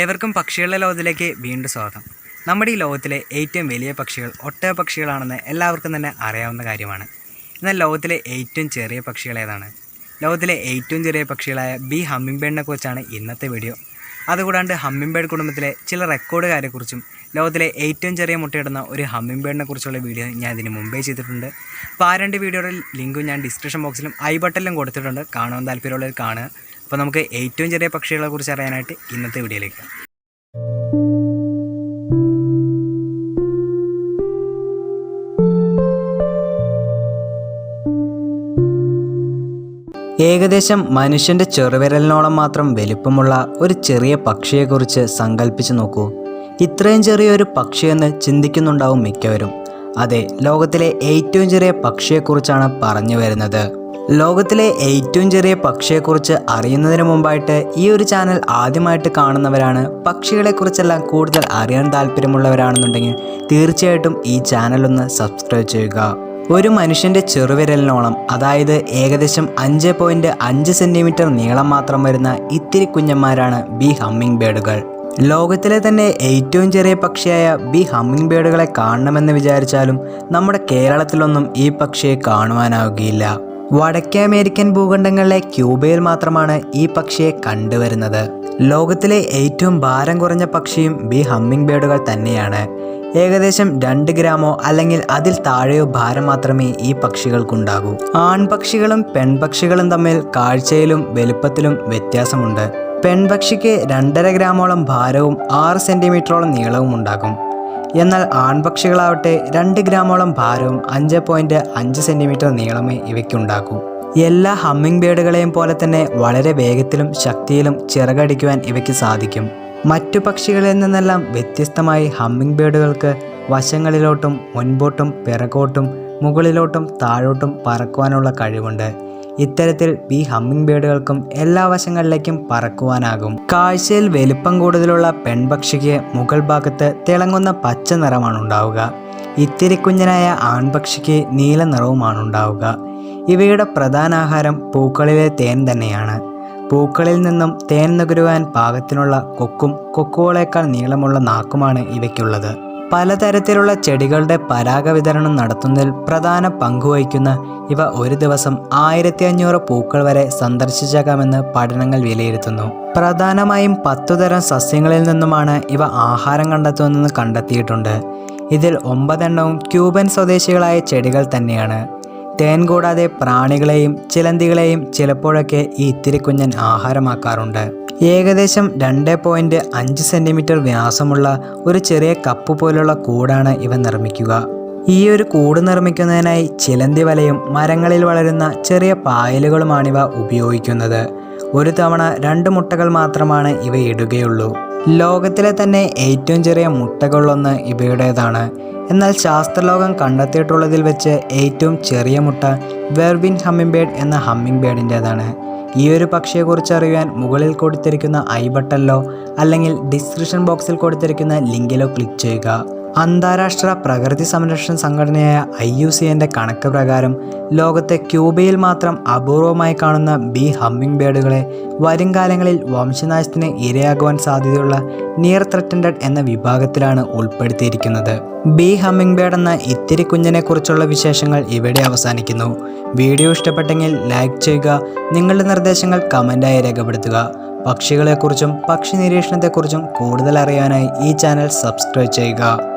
ഏവർക്കും പക്ഷികളുടെ ലോകത്തിലേക്ക് വീണ്ടും സ്വാഗതം. നമ്മുടെ ഈ ലോകത്തിലെ ഏറ്റവും വലിയ പക്ഷികൾ ഒട്ടക പക്ഷികളാണെന്ന് എല്ലാവർക്കും തന്നെ അറിയാവുന്ന കാര്യമാണ്. എന്നാൽ ലോകത്തിലെ ഏറ്റവും ചെറിയ പക്ഷികൾ ഏതാണ്? ലോകത്തിലെ ഏറ്റവും ചെറിയ പക്ഷികളായ ബി ഹമ്മിംഗ് ബേഡിനെ കുറിച്ചാണ് ഇന്നത്തെ വീഡിയോ. അതുകൂടാണ്ട് ഹമ്മിംഗ് ബേഡ് കുടുംബത്തിലെ ചില റെക്കോർഡുകാരെക്കുറിച്ചും ലോകത്തിലെ ഏറ്റവും ചെറിയ മുട്ടയിടുന്ന ഒരു ഹമ്മിംഗ് ബേഡിനെ കുറിച്ചുള്ള വീഡിയോ ഞാൻ ഇതിന് മുമ്പേ ചെയ്തിട്ടുണ്ട്. അപ്പോൾ ആ രണ്ട് വീഡിയോയുടെ ലിങ്കും ഞാൻ ഡിസ്ക്രിപ്ഷൻ ബോക്സിലും ഐ ബട്ടണിലും കൊടുത്തിട്ടുണ്ട്. കാണുവാൻ താല്പര്യമുള്ളവർ കാണുക. അപ്പോൾ നമുക്ക് ഏറ്റവും ചെറിയ പക്ഷികളെ കുറിച്ച് അറിയാനായിട്ട് ഇന്നത്തെ വീഡിയോയിലേക്ക് ഏകദേശം മനുഷ്യന്റെ ചെറുവിരലിനോളം മാത്രം വലിപ്പമുള്ള ഒരു ചെറിയ പക്ഷിയെക്കുറിച്ച് സങ്കല്പിച്ച് നോക്കൂ. ഇത്രയും ചെറിയൊരു പക്ഷിയെന്ന് ചിന്തിക്കുന്നുണ്ടാവും മിക്കവരും. അതെ ലോകത്തിലെ ഏറ്റവും ചെറിയ പക്ഷിയെക്കുറിച്ചാണ് പറഞ്ഞു വരുന്നത്. ലോകത്തിലെ ഏറ്റവും ചെറിയ പക്ഷിയെക്കുറിച്ച് അറിയുന്നതിന് മുമ്പായിട്ട് ഈ ഒരു ചാനൽ ആദ്യമായിട്ട് കാണുന്നവരാണ് പക്ഷികളെക്കുറിച്ചെല്ലാം കൂടുതൽ അറിയാൻ താല്പര്യമുള്ളവരാണെന്നുണ്ടെങ്കിൽ തീർച്ചയായിട്ടും ഈ ചാനലൊന്ന് സബ്സ്ക്രൈബ് ചെയ്യുക. ഒരു മനുഷ്യന്റെ ചെറുവിരലിനോളം അതായത് ഏകദേശം അഞ്ച് പോയിന്റ് അഞ്ച് സെന്റിമീറ്റർ നീളം മാത്രം വരുന്ന ഇത്തിരി കുഞ്ഞന്മാരാണ് ബി ഹമ്മിങ് ബേഡുകൾ. ലോകത്തിലെ തന്നെ ഏറ്റവും ചെറിയ പക്ഷിയായ ബി ഹമ്മിങ് ബേഡുകളെ കാണണമെന്ന് വിചാരിച്ചാലും നമ്മുടെ കേരളത്തിലൊന്നും ഈ പക്ഷിയെ കാണുവാനാവുകയില്ല. വടക്കേ അമേരിക്കൻ ഭൂഖണ്ഡങ്ങളിലെ ക്യൂബയിൽ മാത്രമാണ് ഈ പക്ഷിയെ കണ്ടുവരുന്നത്. ലോകത്തിലെ ഏറ്റവും ഭാരം കുറഞ്ഞ പക്ഷിയും ബി ഹമ്മിങ് ബേഡുകൾ തന്നെയാണ്. ഏകദേശം രണ്ട് ഗ്രാമോ അല്ലെങ്കിൽ അതിൽ താഴെയോ ഭാരം മാത്രമേ ഈ പക്ഷികൾക്കുണ്ടാകൂ. ആൺപക്ഷികളും പെൺപക്ഷികളും തമ്മിൽ കാഴ്ചയിലും വലുപ്പത്തിലും വ്യത്യാസമുണ്ട്. പെൺപക്ഷിക്ക് രണ്ടര ഗ്രാമോളം ഭാരവും ആറ് സെന്റിമീറ്ററോളം നീളവും ഉണ്ടാകും. എന്നാൽ ആൺപക്ഷികളാവട്ടെ രണ്ട് ഗ്രാമോളം ഭാരവും അഞ്ച് പോയിന്റ് അഞ്ച് സെന്റിമീറ്റർ നീളമേ ഇവയ്ക്കുണ്ടാക്കൂ എല്ലാ ഹമ്മിങ് ബേഡുകളെയും പോലെ തന്നെ വളരെ വേഗത്തിലും ശക്തിയിലും ചിറകടിക്കുവാൻ ഇവയ്ക്ക് സാധിക്കും. മറ്റു പക്ഷികളിൽ നിന്നെല്ലാം വ്യത്യസ്തമായി ഹമ്മിങ് ബേഡുകൾക്ക് വശങ്ങളിലോട്ടും മുൻപോട്ടും പിറകോട്ടും മുകളിലോട്ടും താഴോട്ടും പറക്കുവാനുള്ള കഴിവുണ്ട്. ഇത്തരത്തിൽ ഈ ഹമ്മിങ് ബേഡുകൾക്കും എല്ലാ വശങ്ങളിലേക്കും പറക്കുവാനാകും. കാഴ്ചയിൽ വലിപ്പം കൂടുതലുള്ള പെൺപക്ഷിക്ക് മുകൾ ഭാഗത്ത് തിളങ്ങുന്ന പച്ച നിറമാണ് ഉണ്ടാവുക ഇത്തിരി കുഞ്ഞനായ ആൺപക്ഷിക്ക് നീല നിറവുമാണ് ഉണ്ടാവുക ഇവയുടെ പ്രധാന ആഹാരം പൂക്കളിലെ തേൻ തന്നെയാണ്. പൂക്കളിൽ നിന്നും തേൻ നുകരുവാൻ പാകത്തിനുള്ള കൊക്കും കൊക്കുകളേക്കാൾ നീളമുള്ള നാക്കുമാണ് ഇവയ്ക്കുള്ളത്. പലതരത്തിലുള്ള ചെടികളുടെ പരാഗ വിതരണം നടത്തുന്നതിൽ പ്രധാന പങ്കുവഹിക്കുന്ന ഇവ ഒരു ദിവസം ആയിരത്തി അഞ്ഞൂറ് പൂക്കൾ വരെ സന്ദർശിച്ചേക്കാമെന്ന് പഠനങ്ങൾ വിലയിരുത്തുന്നു. പ്രധാനമായും പത്തുതരം സസ്യങ്ങളിൽ നിന്നുമാണ് ഇവ ആഹാരം കണ്ടെത്തുന്നതെന്ന് കണ്ടെത്തിയിട്ടുണ്ട്. ഇതിൽ ഒമ്പതെണ്ണവും ക്യൂബൻ സ്വദേശികളായ ചെടികൾ തന്നെയാണ്. തേൻ കൂടാതെ പ്രാണികളെയും ചിലന്തികളെയും ചിലപ്പോഴൊക്കെ ഈ ഇത്തിരി കുഞ്ഞൻ ആഹാരമാക്കാറുണ്ട്. ഏകദേശം രണ്ട് പോയിന്റ് അഞ്ച് സെന്റിമീറ്റർ വ്യാസമുള്ള ഒരു ചെറിയ കപ്പ് പോലുള്ള കൂടാണ് ഇവ നിർമ്മിക്കുക. ഈ ഒരു കൂട് നിർമ്മിക്കുന്നതിനായി ചിലന്തി വലയും മരങ്ങളിൽ വളരുന്ന ചെറിയ പായലുകളുമാണിവ ഉപയോഗിക്കുന്നത്. ഒരു തവണ രണ്ട് മുട്ടകൾ മാത്രമാണ് ഇവ ഇടുകയുള്ളൂ ലോകത്തിലെ തന്നെ ഏറ്റവും ചെറിയ മുട്ടകളിലൊന്ന് ഇവയുടേതാണ്. എന്നാൽ ശാസ്ത്രലോകം കണ്ടെത്തിയിട്ടുള്ളതിൽ വെച്ച് ഏറ്റവും ചെറിയ മുട്ട വെർവിൻ ഹമ്മിംഗ് ബേഡ് എന്ന ഹമ്മിംഗ് ബേഡിന്റേതാണ് ഈ ഒരു പക്ഷിയെക്കുറിച്ച് അറിയാൻ മുകളിൽ കൊടുത്തിരിക്കുന്ന ഐ ബട്ടണിലോ അല്ലെങ്കിൽ ഡിസ്ക്രിപ്ഷൻ ബോക്സിൽ കൊടുത്തിരിക്കുന്ന ലിങ്കിലോ ക്ലിക്ക് ചെയ്യുക. അന്താരാഷ്ട്ര പ്രകൃതി സംരക്ഷണ സംഘടനയായ ഐ യു സി എന്റെ കണക്ക് പ്രകാരം ലോകത്തെ ക്യൂബയിൽ മാത്രം അപൂർവമായി കാണുന്ന ബി ഹമ്മിങ് ബേഡുകളെ വരും കാലങ്ങളിൽ വംശനാശത്തിന് ഇരയാകുവാൻ സാധ്യതയുള്ള നിയർ ത്രട്ടൻഡ് എന്ന വിഭാഗത്തിലാണ് ഉൾപ്പെടുത്തിയിരിക്കുന്നത്. ബി ഹമ്മിങ് ബേഡ് എന്ന ഇത്തിരി കുഞ്ഞിനെക്കുറിച്ചുള്ള വിശേഷങ്ങൾ ഇവിടെ അവസാനിക്കുന്നു. വീഡിയോ ഇഷ്ടപ്പെട്ടെങ്കിൽ ലൈക്ക് ചെയ്യുക നിങ്ങളുടെ നിർദ്ദേശങ്ങൾ കമന്റായി രേഖപ്പെടുത്തുക. പക്ഷികളെക്കുറിച്ചും പക്ഷി നിരീക്ഷണത്തെക്കുറിച്ചും കൂടുതൽ അറിയാനായി ഈ ചാനൽ സബ്സ്ക്രൈബ് ചെയ്യുക.